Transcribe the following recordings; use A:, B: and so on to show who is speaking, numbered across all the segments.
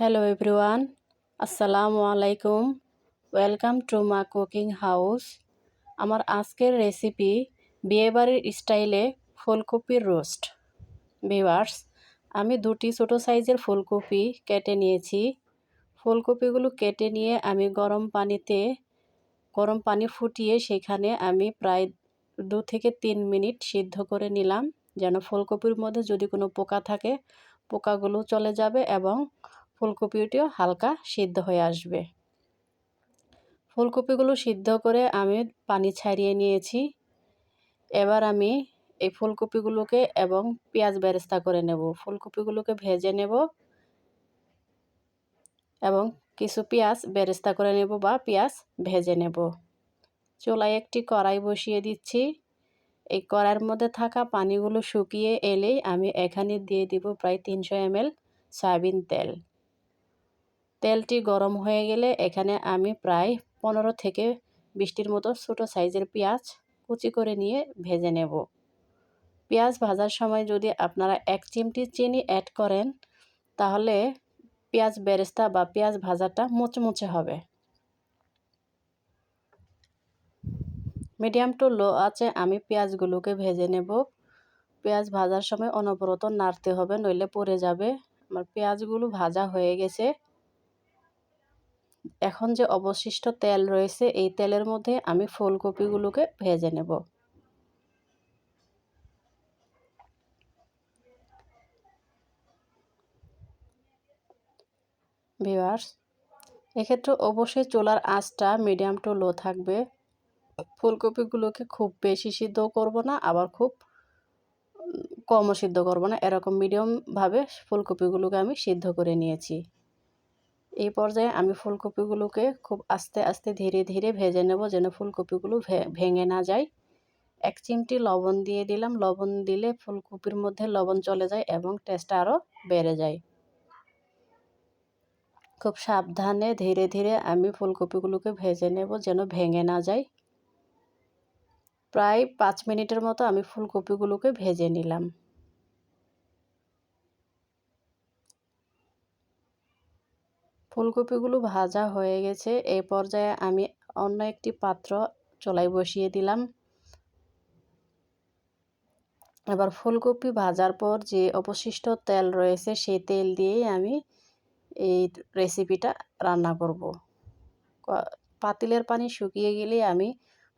A: Hello everyone আসসালামু আলাইকুম welcome to Maa cooking house আমার আজকের রেসিপি বিয়েবাড়ির স্টাইলে ফুলকপির রোস্ট ভিওয়ার্স আমি দুটি ছোটো সাইজের ফুলকপি কেটে নিয়েছি। ফুলকপিগুলো কেটে নিয়ে আমি গরম পানিতে, গরম পানি ফুটিয়ে সেখানে আমি প্রায় দু থেকে তিন মিনিট সিদ্ধ করে নিলাম। যেন ফুলকপির মধ্যে যদি কোনো পোকা থাকে, পোকাগুলো চলে যাবে এবং ফুলকপিটিও হালকা সিদ্ধ হয়ে আসবে। ফুলকপিগুলো সিদ্ধ করে আমি পানি ছাড়িয়ে নিয়েছি। এবার আমি এই ফুলকপিগুলোকে এবং পেঁয়াজ বেরেস্তা করে নেব। ফুলকপিগুলোকে ভেজে নেব এবং কিছু পেঁয়াজ বেরেস্তা করে নেব বা পেঁয়াজ ভেজে নেব। চুলায় একটি কড়াই বসিয়ে দিচ্ছি। এই কড়াইয়ের মধ্যে থাকা পানিগুলো শুকিয়ে এলেই আমি এখানে দিয়ে দিব প্রায় তিনশো এমএল সয়াবিন তেল। তেলটি গরম হয়ে গেলে এখানে আমি প্রায় পনেরো থেকে বিশটির মতো ছোটো সাইজের পেঁয়াজ কুচি করে নিয়ে ভেজে নেব। পেঁয়াজ ভাজার সময় যদি আপনারা এক চিমটি চিনি অ্যাড করেন, তাহলে পেঁয়াজ বেরেস্তা বা পেঁয়াজ ভাজাটা মুচমুচে হবে। মিডিয়াম টু লো আছে আমি পেঁয়াজগুলোকে ভেজে নেব। পেঁয়াজ ভাজার সময় অনবরত নাড়তে হবে, নইলে পড়ে যাবে। আমার পেঁয়াজগুলো ভাজা হয়ে গেছে। এখন যে অবশিষ্ট তেল রয়েছে, এই তেলের মধ্যে আমি ফুলকপিগুলোকে ভেজে নেব। ভিওয়ার্স এক্ষেত্রে অবশ্যই চুলার আঁচটা মিডিয়াম টু লো থাকবে। ফুলকপিগুলোকে খুব বেশি সিদ্ধ করব না, আবার খুব কমও সিদ্ধ করব না। এরকম মিডিয়ামভাবে ফুলকপিগুলোকে আমি সিদ্ধ করে নিয়েছি। এই পর্যায়ে আমি ফুলকপিগুলোকে খুব আস্তে আস্তে ধীরে ধীরে ভেজে নেব যেন ফুলকপিগুলো ভেঙে না যায়। এক চিমটি লবণ দিয়ে দিলাম। লবণ দিলে ফুলকপির মধ্যে লবণ চলে যায় এবং টেস্টটা আরও বেড়ে যায়। খুব সাবধানে ধীরে ধীরে আমি ফুলকপিগুলোকে ভেজে নেব যেন ভেঙে না যায়। প্রায় পাঁচ মিনিটের মতো আমি ফুলকপিগুলোকে ভেজে নিলাম। ফুলকপিগুলো ভাজা হয়ে গেছে। এই পর্যায়ে আমি অন্য একটি পাত্র চলাই বসিয়ে দিলাম। এবার ফুলকপি ভাজার পর যে অবশিষ্ট তেল রয়েছে, সেই তেল দিয়েই আমি এই রেসিপিটা রান্না করব। পাতিলের পানি শুকিয়ে গেলে আমি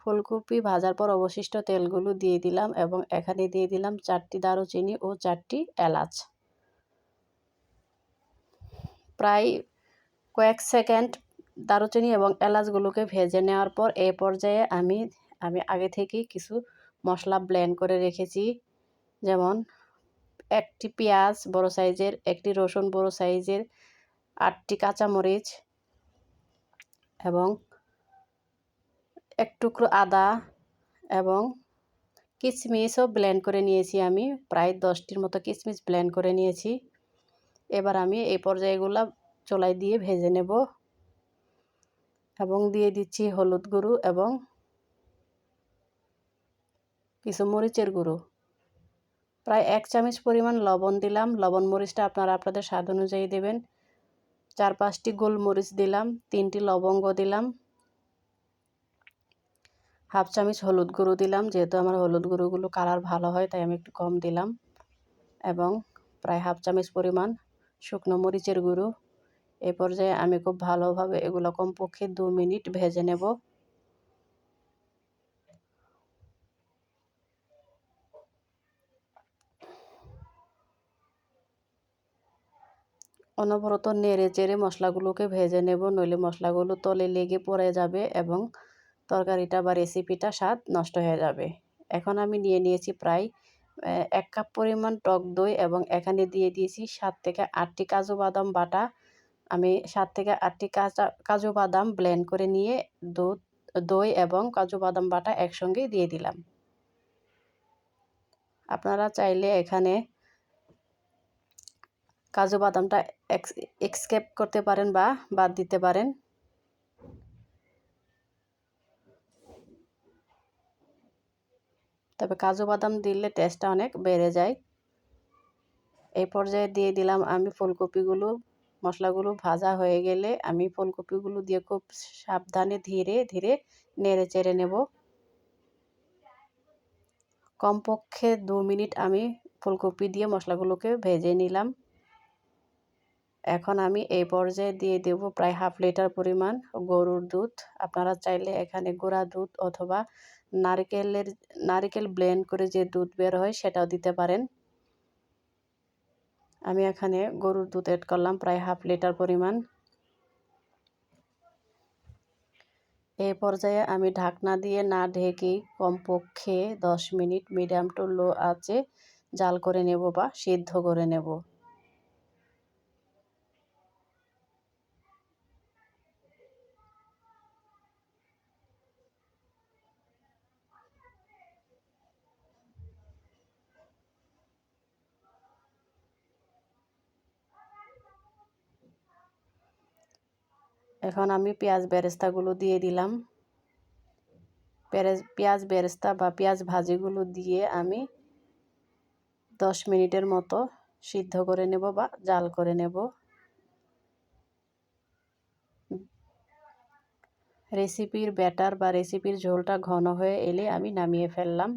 A: ফুলকপি ভাজার পর অবশিষ্ট তেলগুলো দিয়ে দিলাম এবং এখানে দিয়ে দিলাম চারটি দারুচিনি ও চারটি এলাচ। প্রায় কয়েক সেকেন্ড দারুচিনি এবং এলাচগুলোকে ভেজে নেওয়ার পর এ পর্যায়ে আমি আমি আগে থেকেই কিছু মশলা ব্লেন্ড করে রেখেছি। যেমন একটি পেঁয়াজ বড় সাইজের, একটি রসুন বড় সাইজের, আটটি কাঁচামরিচ এবং এক টুকরো আদা এবং কিশমিশও ব্লেন্ড করে নিয়েছি আমি। প্রায় দশটির মতো কিশমিশ ব্লেন্ড করে নিয়েছি। এবার আমি এই পর্যায়েগুলো চলাই দিয়ে ভেজে নেব এবং দিয়ে দিচ্ছি হলুদ গুঁড়ো এবং কিছু মরিচের গুঁড়ো। প্রায় এক চামচ পরিমাণ লবণ দিলাম। লবণ মরিচটা আপনারা আপনাদের স্বাদ অনুযায়ী দেবেন। চার পাঁচটি গোলমরিচ দিলাম, তিনটি লবঙ্গ দিলাম, হাফ চামচ হলুদ গুঁড়ো দিলাম। যেহেতু আমার হলুদ গুঁড়োগুলো কালার ভালো হয়, তাই আমি একটু কম দিলাম এবং প্রায় হাফ চামচ পরিমাণ শুকনো মরিচের গুঁড়ো এ পর্যায়ে আমি খুব ভালোভাবে এগুলো কমপক্ষে দু মিনিট ভেজে নেব। অনবরত নেড়ে চেড়ে মশলাগুলোকে ভেজে নেব, নইলে মশলাগুলো তলে লেগে পড়ে যাবে এবং তরকারিটা বা রেসিপিটা স্বাদ নষ্ট হয়ে যাবে। এখন আমি নিয়ে নিয়েছি প্রায় এক কাপ পরিমাণ টক দই এবং এখানে দিয়ে দিয়েছি সাত থেকে আটটি কাজু বাদাম বাটা। আমি সাত থেকে আটটি কাঁচা, কাজু বাদাম ব্লেন্ড করে নিয়ে দুধ দই এবং কাজু বাদাম বাটা একসঙ্গে দিয়ে দিলাম। আপনারা চাইলে এখানে কাজু বাদামটা এক্সকেপ করতে পারেন বা বাদ দিতে পারেন। তবে কাজু বাদাম দিলে টেস্টটা অনেক বেড়ে যায়। এই পর্যায়ে দিয়ে দিলাম আমি ফুলকপিগুলো। মশলাগুলো ভাজা হয়ে গেলে আমি ফুলকপিগুলো দিয়ে খুব সাবধানে ধীরে ধীরে নেড়ে চেড়ে নেব। কমপক্ষে দু মিনিট আমি ফুলকপি দিয়ে মশলাগুলোকে ভেজে নিলাম। এখন আমি এই পর্যায়ে দিয়ে দেব প্রায় হাফ লিটার পরিমাণ গরুর দুধ। আপনারা চাইলে এখানে গুঁড়া দুধ অথবা নারকেলের, নারকেল ব্লেন্ড করে যে দুধ বের হয় সেটাও দিতে পারেন। আমি এখানে গরুর দুধ অ্যাড করলাম, প্রায় হাফ লিটার পরিমাণ। এ পর্যায়ে আমি ঢাকনা দিয়ে না ঢেকে কমপক্ষে দশ মিনিট মিডিয়াম টু লো আঁচে জাল করে নেব বা সিদ্ধ করে নেব। এখন আমি পেঁয়াজ বেরেস্তাগুলো দিয়ে দিলাম। পেঁয়াজ বেরেস্তা বা পেঁয়াজ ভাজিগুলো দিয়ে আমি দশ মিনিটের মতো সিদ্ধ করে নেব বা জাল করে নেব। রেসিপির ব্যাটার বা রেসিপির ঝোলটা ঘন হয়ে এলে আমি নামিয়ে ফেললাম।